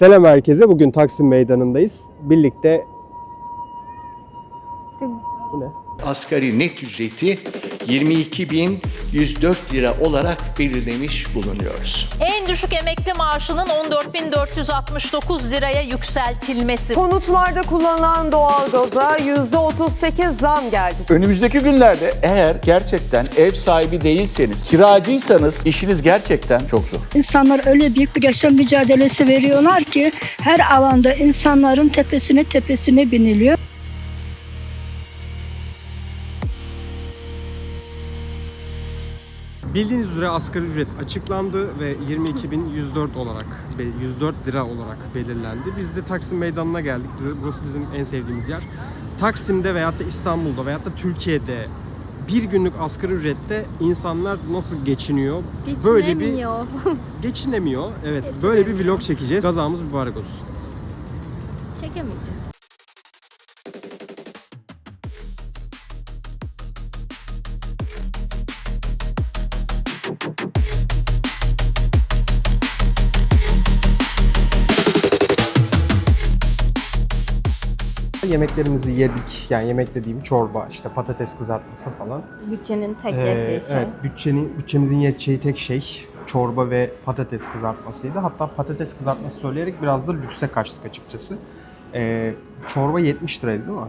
Selam herkese. Bugün Taksim Meydanı'ndayız. Birlikte... Bu ne? Asgari net ücreti 22.104 lira olarak belirlemiş bulunuyoruz. En düşük emekli maaşının 14.469 liraya yükseltilmesi. Konutlarda kullanılan doğalgaza %38 zam geldi. Önümüzdeki günlerde eğer gerçekten ev sahibi değilseniz, kiracıysanız işiniz gerçekten çok zor. İnsanlar öyle büyük bir yaşam mücadelesi veriyorlar ki her alanda insanların tepesine tepesine biniliyor. Bildiğiniz üzere asgari ücret açıklandı ve 22.104 olarak, be- 104 lira olarak belirlendi. Biz de Taksim Meydanı'na geldik. Bize, burası bizim en sevdiğimiz yer. Taksim'de veyahut da İstanbul'da veyahut da Türkiye'de bir günlük asgari ücrette insanlar nasıl geçiniyor? Böyle bir geçinemiyor. Evet, böyle bir vlog çekeceğiz. Gazamız mübarek olsun. Çekemeyeceğiz. Yemeklerimizi yedik. Yani yemek dediğim çorba, işte patates kızartması falan. Bütçenin tek Ee, yettiği şey. Evet, bütçenin, bütçemizin yeteceği tek şey çorba ve patates kızartmasıydı. Hatta patates kızartması söyleyerek biraz da lükse kaçtık açıkçası. Ee, çorba 70 liraydı değil mi?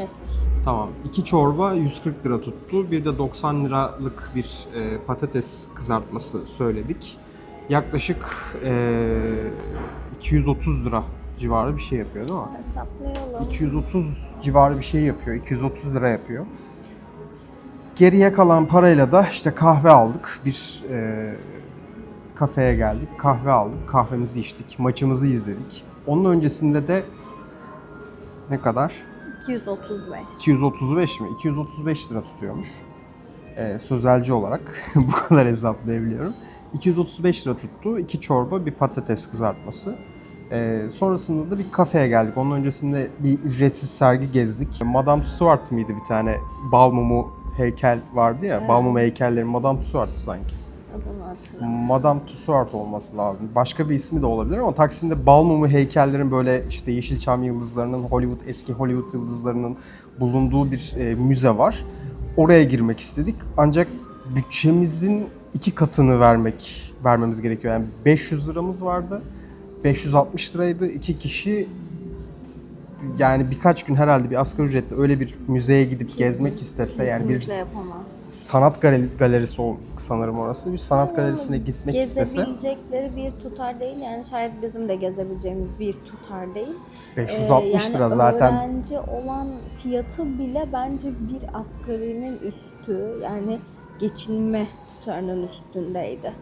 Yetmiş. Tamam. İki çorba 140 lira tuttu. Bir de 90 liralık bir e, patates kızartması söyledik. Yaklaşık e, 230 lira civarı bir şey yapıyor değil mi? Hesaplayalım. 230 civarı bir şey yapıyor. 230 lira yapıyor. Geriye kalan parayla da işte kahve aldık. Bir e, kafeye geldik. Kahve aldık. Kahvemizi içtik. Maçımızı izledik. Onun öncesinde de ne kadar? 235. 235 mi? 235 lira tutuyormuş. E, sözelci olarak bu kadar hesaplayabiliyorum. 235 lira tuttu. İki çorba, bir patates kızartması. Ee, sonrasında da bir kafeye geldik. Onun öncesinde bir ücretsiz sergi gezdik. Madame Tussauds mıydı bir tane bal mumu heykel vardı ya. Bal mumu heykelleri Madame Tussauds sanki. Madame Tussauds olması lazım. Başka bir ismi de olabilir ama Taksim'de bal mumu heykellerin böyle işte Yeşilçam yıldızlarının, Hollywood eski Hollywood yıldızlarının bulunduğu bir e, müze var. Oraya girmek istedik. Ancak bütçemizin iki katını vermek vermemiz gerekiyor. Yani 500 liramız vardı. 560 liraydı. İki kişi yani birkaç gün herhalde bir asgari ücretle öyle bir müzeye gidip gezmek istese yani bir Kesinlikle yapamaz. sanat galeri, galerisi o sanırım orası. Bir sanat galerisine gitmek istese Gezebilecekleri bir tutar değil. Yani şayet bizim de gezebileceğimiz bir tutar değil. 560 Ee, lira yani zaten. öğrenci olan fiyatı bile bence bir asgarinin üstü. Yani geçinme tutarının üstündeydi.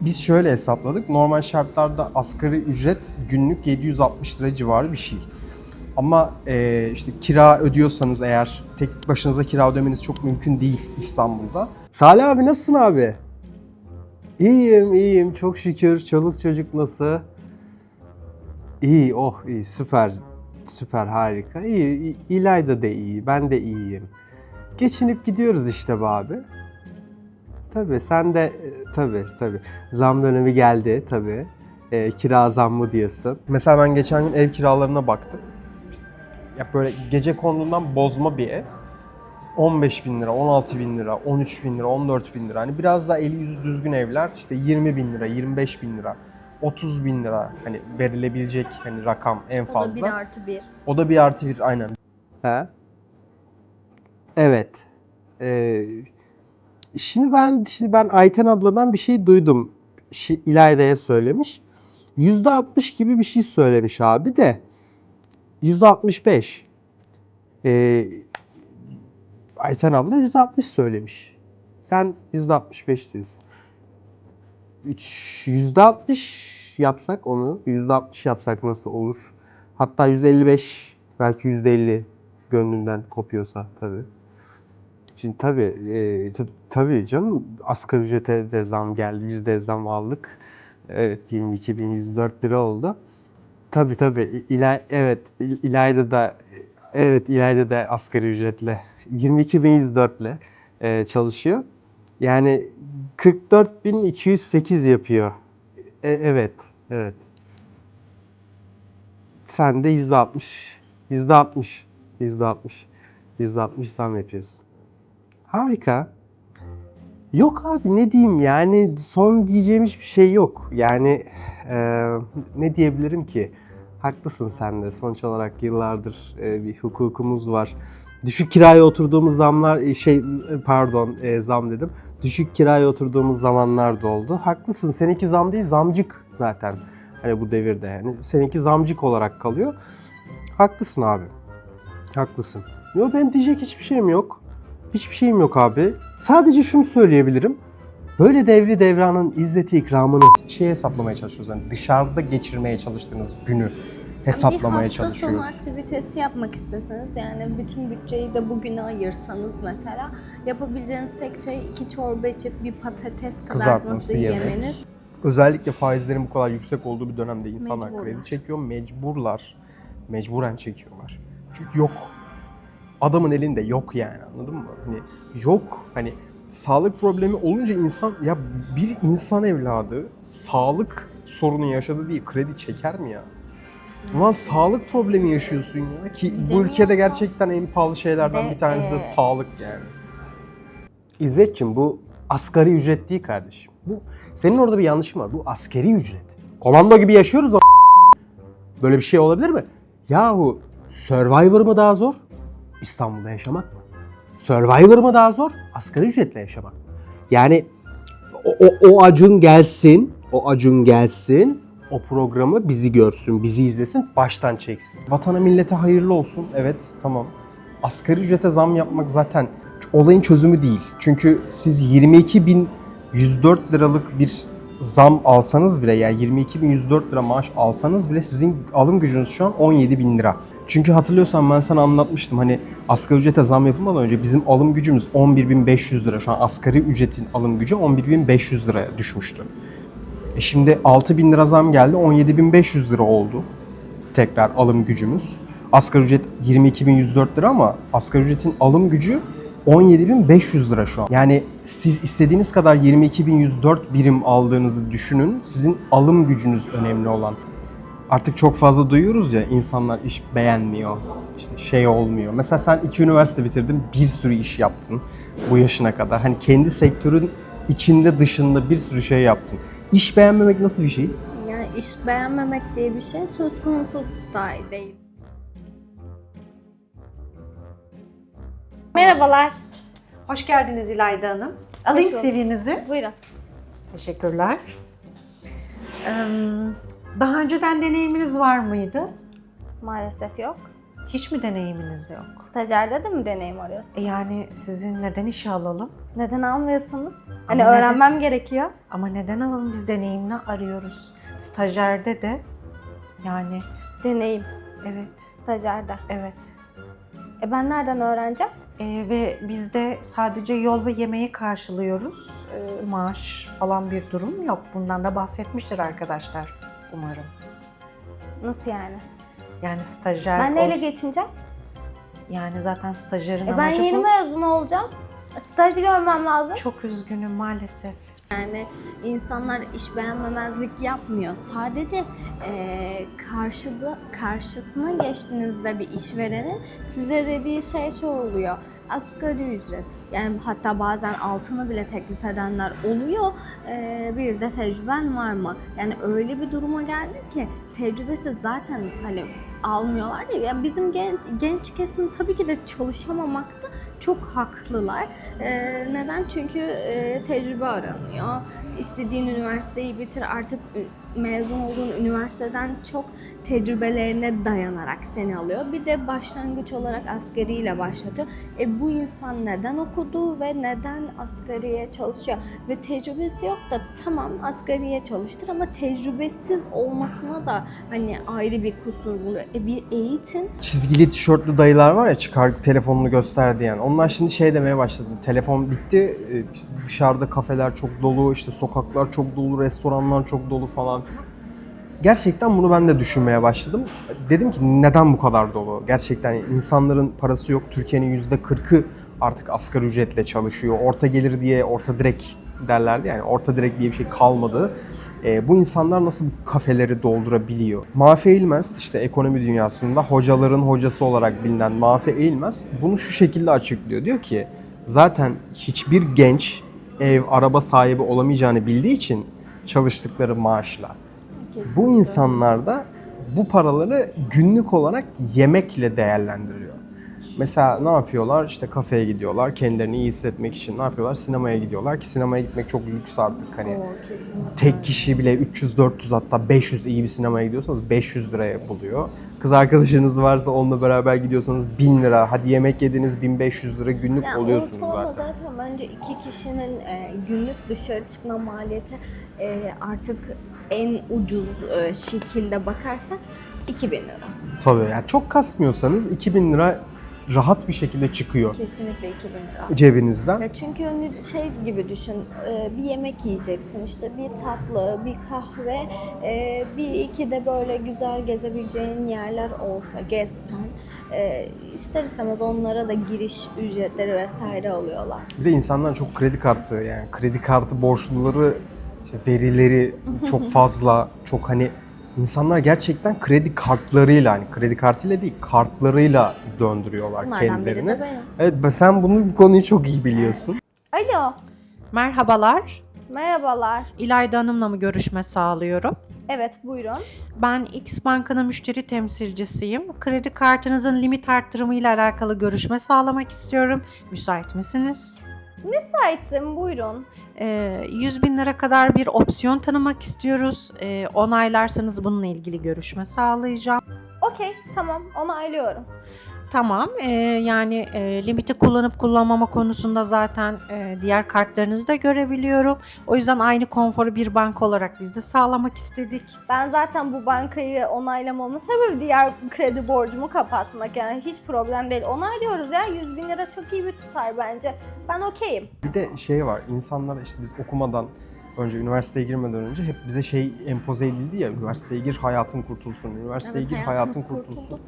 Biz şöyle hesapladık. Normal şartlarda asgari ücret günlük 760 lira civarı bir şey. Ama e, işte kira ödüyorsanız eğer tek başınıza kira ödemeniz çok mümkün değil İstanbul'da. Salih abi nasılsın abi? İyiyim, iyiyim. Çok şükür. Çoluk çocuk nasıl? İyi, oh iyi, süper. Süper, harika. İyi, İlayda da iyi, ben de iyiyim. Geçinip gidiyoruz işte be abi. Tabii sen de e, tabii tabii. Zam dönemi geldi tabii. E, kira zammı diyorsun. Mesela ben geçen gün ev kiralarına baktım. Ya böyle gece konduğundan bozma bir ev. 15 bin lira, 16 bin lira, 13 bin lira, 14 bin lira. Hani biraz daha eli yüzü düzgün evler işte 20 bin lira, 25 bin lira, 30 bin lira hani verilebilecek hani rakam en O da fazla. 1 artı 1. O da bir artı bir aynen. He. Evet. Ee, şimdi ben şimdi ben Ayten abladan bir şey duydum. Şi, İlayda'ya söylemiş. Yüzde 60 gibi bir şey söylemiş abi de. Yüzde 65. Ee, Ayten abla yüzde 60 söylemiş. Sen yüzde 65 diyorsun. Üç- Yüzde 60 yapsak onu, yüzde 60 yapsak nasıl olur? Hatta 155 belki 150 gönlünden kopuyorsa tabii. Şimdi tabii e, tab- tabii canım asgari ücrete de zam geldi. Biz de zam aldık. Evet 22.104 lira oldu. Tabii tabii İlay, evet İlayda da evet İlayda da asgari ücretle 22.104 ile e, çalışıyor. Yani 44.208 yapıyor. E, evet, evet. Sen de yüzde altmış, yüzde altmış, yüzde altmış, yüzde altmış zam yapıyorsun. Harika. Yok abi ne diyeyim yani son diyeceğim hiçbir şey yok. Yani eee, ne diyebilirim ki? Haklısın sen de. Sonuç olarak yıllardır e, bir hukukumuz var. Düşük kiraya oturduğumuz zamlar e, şey e, pardon e, zam dedim. Düşük kiraya oturduğumuz zamanlar da oldu. Haklısın. Seninki zam değil zamcık zaten. Hani bu devirde yani. Seninki zamcık olarak kalıyor. Haklısın abi. Haklısın. Yok benim diyecek hiçbir şeyim yok. Hiçbir şeyim yok abi. Sadece şunu söyleyebilirim. Böyle devri devranın izzeti ikramını şey hesaplamaya çalışıyoruz. Yani dışarıda geçirmeye çalıştığınız günü hesaplamaya bir hafta çalışıyoruz. sonu aktivitesi yapmak isteseniz yani bütün bütçeyi de bugüne ayırsanız mesela yapabileceğiniz tek şey iki çorba içip bir patates kızartması Kızartması yemek. yemeniz. Özellikle faizlerin bu kadar yüksek olduğu bir dönemde insanlar Mecburlar. kredi çekiyor. Mecburlar. Mecburen çekiyorlar. Çünkü yok. Adamın elinde yok yani anladın mı? Hani yok. Hani sağlık problemi olunca insan ya bir insan evladı sağlık sorunu yaşadı diye kredi çeker mi ya? Ulan sağlık problemi yaşıyorsun ya ki bu ülkede gerçekten en pahalı şeylerden De, bir tanesi de sağlık yani. İzzetciğim bu asgari ücret değil kardeşim. Bu senin orada bir yanlışın var. Bu askeri ücret. Komando gibi yaşıyoruz ama böyle bir şey olabilir mi? Yahu Survivor mı daha zor? İstanbul'da yaşamak mı? Survivor mı daha zor? Asgari ücretle yaşamak? Yani o, o, o acun gelsin, o acun gelsin, o programı bizi görsün, bizi izlesin, baştan çeksin. Vatana millete hayırlı olsun. Evet, tamam. Asgari ücrete zam yapmak zaten olayın çözümü değil. Çünkü siz 22.104 liralık bir zam alsanız bile yani 22.104 lira maaş alsanız bile sizin alım gücünüz şu an 17.000 lira. Çünkü hatırlıyorsan ben sana anlatmıştım hani asgari ücrete zam yapılmadan önce bizim alım gücümüz 11.500 lira. Şu an asgari ücretin alım gücü 11.500 liraya düşmüştü. E şimdi 6000 lira zam geldi 17.500 lira oldu tekrar alım gücümüz. Asgari ücret 22.104 lira ama asgari ücretin alım gücü 17.500 lira şu an. Yani siz istediğiniz kadar 22.104 birim aldığınızı düşünün. Sizin alım gücünüz önemli olan. Artık çok fazla duyuyoruz ya insanlar iş beğenmiyor. işte şey olmuyor. Mesela sen iki üniversite bitirdin, bir sürü iş yaptın bu yaşına kadar. Hani kendi sektörün içinde dışında bir sürü şey yaptın. İş beğenmemek nasıl bir şey? Yani iş beğenmemek diye bir şey söz konusu dahi değil. Merhabalar. Hoş geldiniz İlayda Hanım. Alayım bulduk. CV'nizi. Buyurun. Teşekkürler. Ee, Daha önceden deneyiminiz var mıydı? Maalesef yok. Hiç mi deneyiminiz yok? Stajyerde de mi deneyim arıyorsunuz? E yani sizin neden işe alalım? Neden almıyorsunuz? Hani neden- öğrenmem gerekiyor. Ama neden alalım biz deneyimini arıyoruz. Stajyerde de yani Deneyim. evet Stajyerde. evet. E ben nereden öğreneceğim? Ee, ve biz de sadece yol ve yemeği karşılıyoruz. Ee, maaş falan bir durum yok. Bundan da bahsetmiştir arkadaşlar umarım. Nasıl yani? Yani stajyer... Ben ol- neyle geçineceğim? Yani zaten stajyerin E ben amacı yeni bu. mezun olacağım. Stajı görmem lazım. Çok üzgünüm maalesef. Yani insanlar iş beğenmemezlik yapmıyor. Sadece eee karşıda karşısına geçtiğinizde bir işverenin size dediği şey şu oluyor. Asgari ücret. Yani hatta bazen altını bile teklif edenler oluyor. Eee, bir de tecrüben var mı? Yani öyle bir duruma geldi ki tecrübesi zaten hani almıyorlar ya. Yani bizim genç, genç kesim tabii ki de çalışamamakta çok haklılar. Ee, neden? Çünkü e, tecrübe aranıyor. İstediğin üniversiteyi bitir artık mezun olduğun üniversiteden çok tecrübelerine dayanarak seni alıyor. Bir de başlangıç olarak asgariyle başlatıyor. E bu insan neden okudu ve neden asgariye çalışıyor? Ve tecrübesi yok da tamam asgariye çalıştır ama tecrübesiz olmasına da hani ayrı bir kusur buluyor. E bir eğitim çizgili tişörtlü dayılar var ya çıkar telefonunu göster diyen. Onlar şimdi şey demeye başladı. Telefon bitti. e, dışarıda kafeler çok dolu, işte sokaklar çok dolu, restoranlar çok dolu falan. Gerçekten bunu ben de düşünmeye başladım. Dedim ki neden bu kadar dolu? Gerçekten insanların parası yok. Türkiye'nin yüzde kırkı artık asgari ücretle çalışıyor. Orta gelir diye orta direk derlerdi yani orta direk diye bir şey kalmadı. e, bu insanlar nasıl bu kafeleri doldurabiliyor? Mafi Eğilmez işte ekonomi dünyasında hocaların hocası olarak bilinen Mafi Eğilmez bunu şu şekilde açıklıyor. Diyor ki zaten hiçbir genç ev, araba sahibi olamayacağını bildiği için çalıştıkları maaşla bu insanlar da bu paraları günlük olarak yemekle değerlendiriyor. Mesela ne yapıyorlar? İşte kafeye gidiyorlar. Kendilerini iyi hissetmek için ne yapıyorlar? Sinemaya gidiyorlar ki sinemaya gitmek çok lüks artık. Hani tek kişi bile 300-400 hatta 500 iyi bir sinemaya gidiyorsanız 500 liraya buluyor. Kız arkadaşınız varsa onunla beraber gidiyorsanız 1000 lira. Hadi yemek yediniz 1500 lira günlük Yani oluyorsunuz zaten. zaten bence iki kişinin e, günlük dışarı çıkma maliyeti e, artık en ucuz e, şekilde bakarsak 2000 lira. Tabii yani çok kasmıyorsanız 2000 lira rahat bir şekilde çıkıyor Kesinlikle 2000 lira. cebinizden. Ya çünkü hani şey gibi düşün, e, bir yemek yiyeceksin, işte bir tatlı, bir kahve, e, bir iki de böyle güzel gezebileceğin yerler olsa, gezsen, e, ister istemez onlara da giriş ücretleri vesaire alıyorlar. Bir de insanlar çok kredi kartı yani kredi kartı borçluları işte verileri çok fazla çok hani insanlar gerçekten kredi kartlarıyla hani kredi kartıyla değil kartlarıyla döndürüyorlar Bunlardan biri kendilerini. de benim. Evet ben- sen bunu bu konuyu çok iyi biliyorsun. Alo, Merhabalar. Merhabalar. İlayda Hanım'la mı görüşme sağlıyorum? Evet, buyurun. Ben X Banka'nın müşteri temsilcisiyim. Kredi kartınızın limit arttırımı ile alakalı görüşme sağlamak istiyorum. Müsait misiniz? Müsaitsim, buyurun. Ee, 100 bin lira kadar bir opsiyon tanımak istiyoruz. Ee, onaylarsanız bununla ilgili görüşme sağlayacağım. Okey, tamam, onaylıyorum. Tamam. ee, yani e, limiti kullanıp kullanmama konusunda zaten e, diğer kartlarınızı da görebiliyorum. O yüzden aynı konforu bir banka olarak biz de sağlamak istedik. Ben zaten bu bankayı onaylamamın sebebi diğer kredi borcumu kapatmak. Yani hiç problem değil. Onaylıyoruz ya. 100 bin lira çok iyi bir tutar bence. Ben okeyim. Bir de şey var insanlar işte biz okumadan önce üniversiteye girmeden önce hep bize şey empoze edildi ya üniversiteye gir hayatın kurtulsun. Üniversiteye Evet, gir hayatımız hayatın kurtulsun.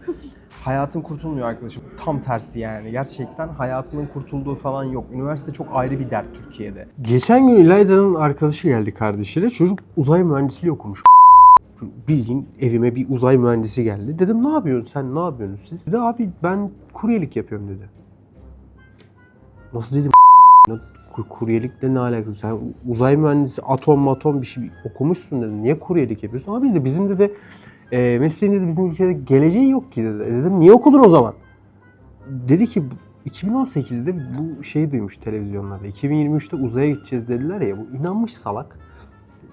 Hayatın kurtulmuyor arkadaşım. Tam tersi yani. Gerçekten hayatının kurtulduğu falan yok. Üniversite çok ayrı bir dert Türkiye'de. Geçen gün İlayda'nın arkadaşı geldi kardeşiyle. Çocuk uzay mühendisliği okumuş. Bildiğin evime bir uzay mühendisi geldi. Dedim ne yapıyorsun sen ne yapıyorsunuz siz? Dedi abi ben kuryelik yapıyorum dedi. Nasıl dedim Kur- kuryelikle ne alakası? Sen uzay mühendisi atom atom bir şey okumuşsun dedi. Niye kuryelik yapıyorsun? Abi dedi bizim dedi e, mesleğin dedi bizim ülkede geleceği yok ki dedi. E dedim niye okudun o zaman? Dedi ki bu- 2018'de bu şeyi duymuş televizyonlarda. 2023'te uzaya gideceğiz dediler ya bu inanmış salak.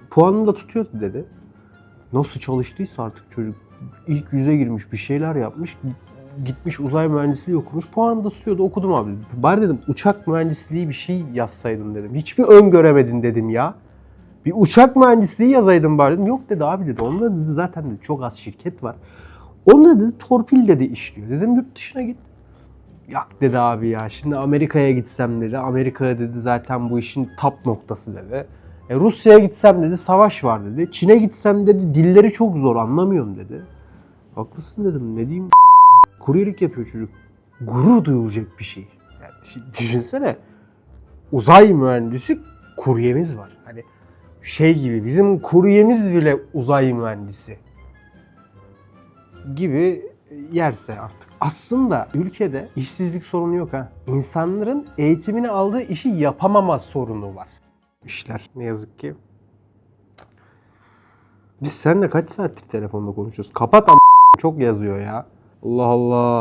Puanını da tutuyordu dedi. Nasıl çalıştıysa artık çocuk ilk yüze girmiş bir şeyler yapmış gitmiş uzay mühendisliği okumuş. Puanımı da tutuyordu okudum abi. Bari dedim uçak mühendisliği bir şey yazsaydın dedim. Hiçbir öngöremedin dedim ya. Bir uçak mühendisliği yazaydın bari dedim. Yok dedi abi dedi. Onda dedi zaten dedi, çok az şirket var. Onda dedi torpil dedi işliyor. Dedim yurt dışına git. Yok dedi abi ya şimdi Amerika'ya gitsem dedi. Amerika'ya dedi zaten bu işin tap noktası dedi. E, Rusya'ya gitsem dedi savaş var dedi. Çin'e gitsem dedi dilleri çok zor anlamıyorum dedi. Haklısın dedim ne diyeyim kuryelik yapıyor çocuk. Gurur duyulacak bir şey. Yani şimdi düşünsene uzay mühendisi kuryemiz var. Hani şey gibi bizim kuryemiz bile uzay mühendisi gibi yerse artık. Aslında ülkede işsizlik sorunu yok ha. İnsanların eğitimini aldığı işi yapamama sorunu var. İşler ne yazık ki. Biz seninle kaç saattir telefonda konuşuyoruz? Kapat ama çok yazıyor ya. Allah Allah.